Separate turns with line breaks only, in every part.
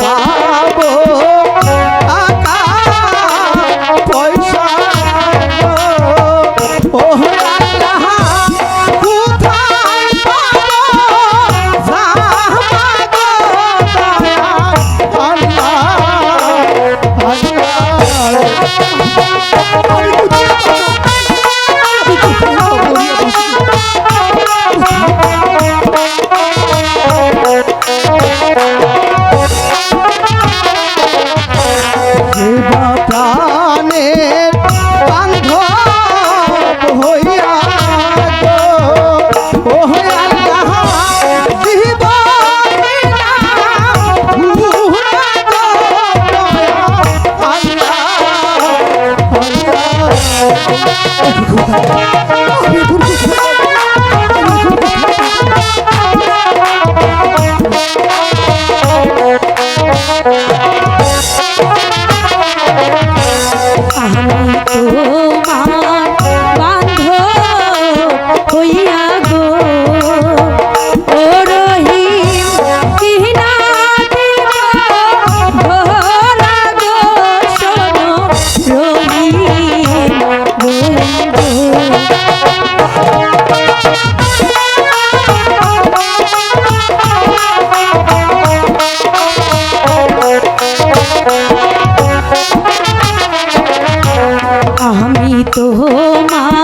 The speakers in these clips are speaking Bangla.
का যাইব প্রাণের বান্ধব হইয়া
Oh, তোমার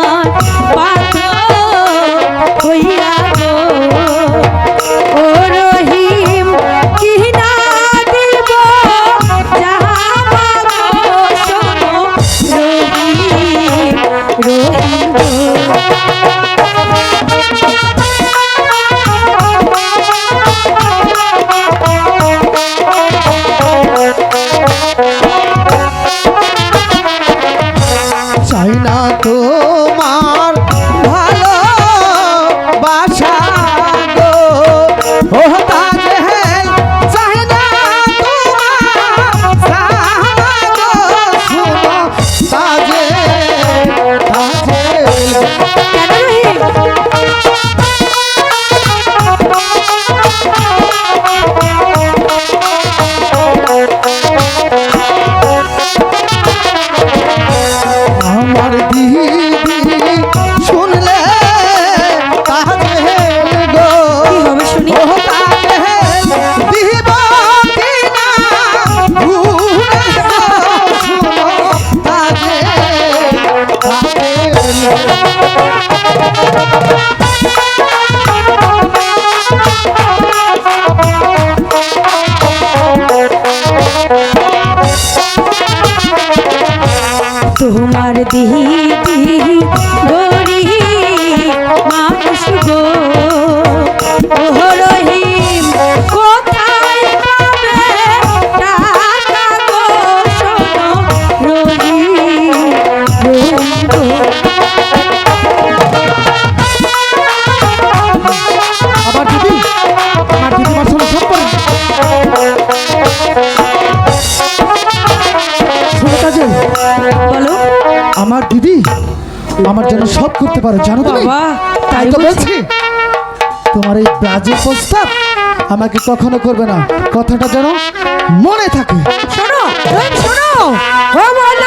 আমার জন্য সব করতে পারো জানো
বাবা
তাই তো বলছি। তোমার এই ব্রাজিল প্রস্তাব আমাকে কখনো করবে না। কথাটা যেন মনে থাকে।
শোনো শোনো